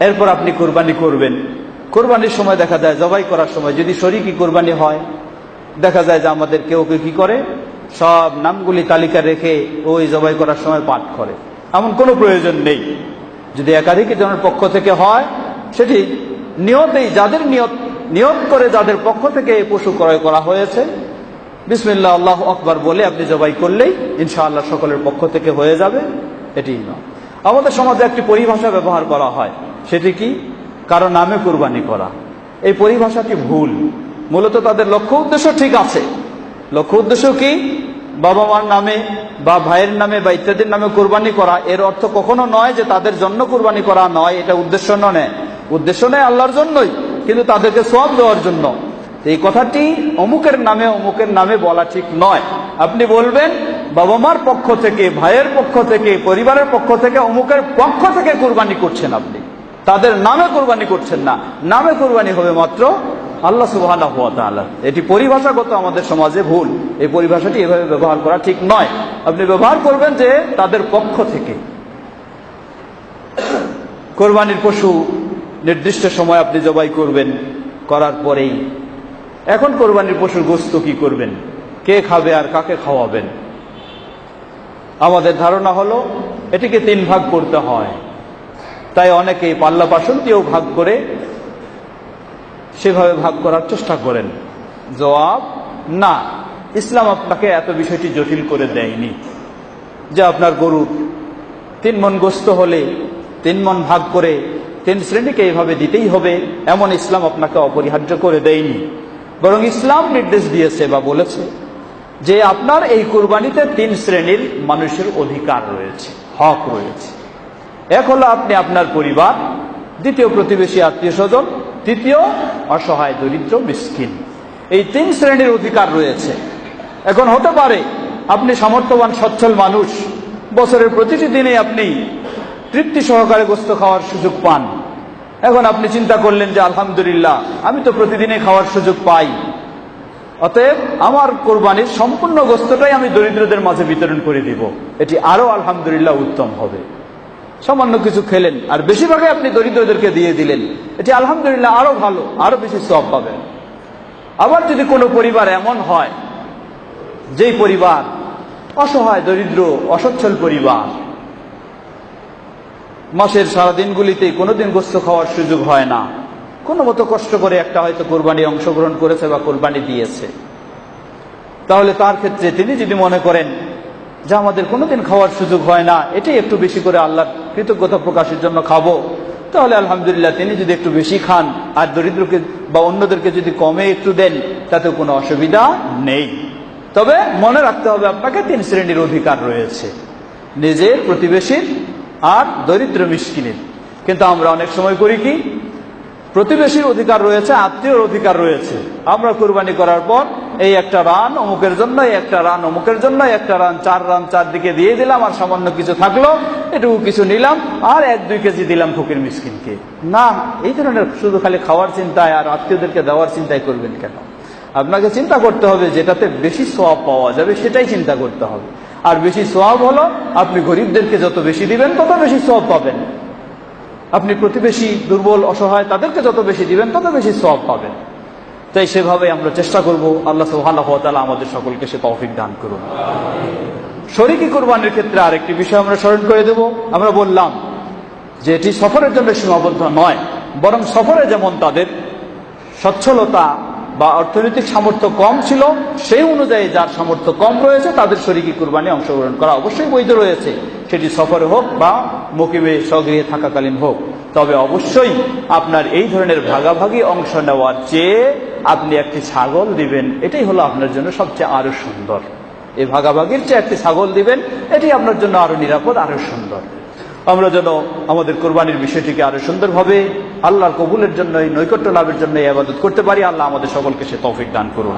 এরপর আপনি কোরবানি করবেন। কোরবানির সময় দেখা যায়, জবাই করার সময় যদি শরীরই কোরবানি হয়, দেখা যায় যে আমাদের কেউ কেউ কি করে? সব নামগুলি তালিকা রেখে ওই জবাই করার সময় পাঠ করে। এমন কোনো প্রয়োজন নেই। যদি একাধিক জনের পক্ষ থেকে হয়, সেটি নিয়তেই যাদের নিয়ত নিয়ত করে যাদের পক্ষ থেকে পশু ক্রয় করা হয়েছে বিসমিল্লা আল্লাহ আকবার বলে আপনি জবাই করলেই ইনশাআল্লাহ সকলের পক্ষ থেকে হয়ে যাবে। এটি নয়। আমাদের সমাজে একটি পরিভাষা ব্যবহার করা হয় সেটি কি? কারও নামে কুরবানি করা। এই পরিভাষাটি ভুল? মূলত তাদের লক্ষ্য উদ্দেশ্য ঠিক আছে। লক্ষ্য উদ্দেশ্য কি? বাবা মার নামে বা ভাইয়ের নামে বা ইত্যাদির নামে কোরবানি করা। এর অর্থ কখনো নয় যে তাদের জন্য কোরবানি করা নয়, এটা উদ্দেশ্য নয়। উদ্দেশ্য নেই আল্লাহর জন্যই, কিন্তু তাদেরকে সব দেওয়ার জন্য। এই কথাটি অমুকের নামে অমুকের নামে বলা ঠিক নয়। আপনি বলবেন, বাবা মার পক্ষ থেকে, ভাইয়ের পক্ষ থেকে, পরিবারের পক্ষ থেকে, অমুকের পক্ষ থেকে কোরবানি করছেন আপনি। তাদের নামে কোরবানি করছেন না। নামে কোরবানি হবে মাত্র আল্লাহ সুবাহ এটি পরিভাষাগত আমাদের সমাজে ভুল। এই পরিভাষাটি এভাবে ব্যবহার করা ঠিক নয়। আপনি ব্যবহার করবেন যে তাদের পক্ষ থেকে। কোরবানির পশু নির্দিষ্ট সময় আপনি জবাই করবেন, করার পরেই। এখন কোরবানির পশুর গোস্ত কি করবেন? কে খাবে আর কাকে খাওয়াবেন? আমাদের ধারণা হলো, এটিকে তিন ভাগ করতে হয়। তাই অনেকেই পাল্লা বাসন্তীও ভাগ করে সেভাবে ভাগ করার চেষ্টা করেন। জবাব, না। ইসলাম আপনাকে এত বিষয়টি জটিল করে দেয়নি যে আপনার গরু তিন মন গোস্ত হলে, তিন মন ভাগ করে তিন শ্রেণীকে এইভাবে দিতেই হবে, এমন ইসলাম আপনাকে অপরিহার্য করে দেয়নি। বরং ইসলাম নির্দেশ দিয়েছে বা বলেছে যে আপনার এই কুরবানিতে তিন শ্রেণির মানুষের অধিকার রয়েছে, হক রয়েছে। এক হলো আপনি আপনার পরিবার, দ্বিতীয় প্রতিবেশী আত্মীয় স্বজন, তৃতীয় অসহায় দরিদ্র মিসকিন। এই তিন শ্রেণির অধিকার রয়েছে। এখন হতে পারে আপনি সামর্থ্যবান, সচ্ছল মানুষ, বছরের প্রতিটি দিনে আপনি তৃপ্তি সহকারে গোস্ত খাওয়ার সুযোগ পান। এখন আপনি চিন্তা করলেন যে, আলহামদুলিল্লাহ, আমি তো প্রতিদিনে খাওয়ার সুযোগ পাই। অতএব আমার কোরবানির সম্পূর্ণ গোস্তটাই আমি দরিদ্রদের মাঝে বিতরণ করে দিব। এটি আরও আলহামদুলিল্লাহ উত্তম হবে। সামান্য কিছু খেলেন, আর বেশিরভাগই আপনি দরিদ্রদেরকে দিয়ে দিলেন। এটি আলহামদুলিল্লাহ আরও ভালো, আরও বেশি সব পাবেন। আবার যদি কোনো পরিবার এমন হয়, যেই পরিবার অসহায়, দরিদ্র, অসচ্ছল পরিবার, মাসের সারা দিনগুলিতে কোনোদিন গোস্ত খাওয়ার সুযোগ হয় না, কোনো মতো কষ্ট করে একটা হয়তো কোরবানি অংশগ্রহণ করেছে বা কোরবানি দিয়েছে, তাহলে তার ক্ষেত্রে তিনি যদি মনে করেন যে আমাদের কোনোদিন খাওয়ার সুযোগ হয় না, এটাই একটু বেশি করে আল্লাহর কৃতজ্ঞতা প্রকাশের জন্য খাব। তাহলে আলহামদুলিল্লাহ তিনি যদি একটু বেশি খান, আর দরিদ্রকে বা অন্যদেরকে যদি কমে একটু দেন, তাতে কোনো অসুবিধা নেই। তবে মনে রাখতে হবে আপনাকে, তিন শ্রেণির অধিকার রয়েছে। নিজের, প্রতিবেশীর আর দরিদ্র মিসকিনের। কিন্তু আমরা অনেক সময় করি কি? প্রতিবেশীর অধিকার রয়েছে, আত্মীয়র অধিকার রয়েছে। আমরা কোরবানি করার পর এই একটা রান অমুকের জন্য একটা রান অমুকের জন্য একটা রান চার রান চারদিকে দিয়ে দিলাম আর সামান্য কিছু থাকল, এটুকু কিছু নিলাম আর এক দুই কেজি দিলাম ফকির মিসকিনকে। না, এই ধরনের শুধু খালি খাওয়ার চিন্তায় আর আত্মীয়দেরকে দেওয়ার চিন্তায় করবেন কেন? আপনাকে চিন্তা করতে হবে যেটাতে বেশি সোয়াব পাওয়া যাবে, সেটাই চিন্তা করতে হবে। আর বেশি সোয়াব হলো, আপনি গরিবদেরকে যত বেশি দিবেন, তত বেশি সোয়াব পাবেন। আপনি প্রতিবেশী, দুর্বল, অসহায়, তাদেরকে যত বেশি দিবেন, তত বেশি সব পাবেন। তাই সেভাবে আমরা চেষ্টা করব, আল্লাহ তাআলা আমাদের সকলকে সে তৌফিক দান করুন। শরিকি কোরবানির ক্ষেত্রে আরেকটি বিষয় আমরা স্মরণ করে দেব। আমরা বললাম যে এটি সফরের জন্য সীমাবদ্ধ নয়, বরং সফরে যেমন তাদের সচ্ছলতা বা অর্থনৈতিক সামর্থ্য কম ছিল, সেই অনুযায়ী যার সামর্থ্য কম রয়েছে, তাদের শরিকি কুরবানি অংশগ্রহণ করা অবশ্যই বৈধ রয়েছে। সেটি সফরে হোক বা মকিবে স্বগৃহে থাকাকালীন হোক। তবে অবশ্যই আপনার এই ধরনের ভাগাভাগি অংশ নেওয়ার চেয়ে আপনি একটি ছাগল দিবেন, এটাই হলো আপনার জন্য সবচেয়ে আরও সুন্দর। এই ভাগাভাগির চেয়ে একটি ছাগল দিবেন, এটি আপনার জন্য আরও নিরাপদ, আরও সুন্দর। আমরা যেন আমাদের কোরবানির বিষয়টিকে আরও সুন্দরভাবে আল্লাহর কবুলের জন্য, এই নৈকট্য লাভের জন্য এই আবাদত করতে পারি। আল্লাহ আমাদের সকলকে সে তৌফিক দান করুন।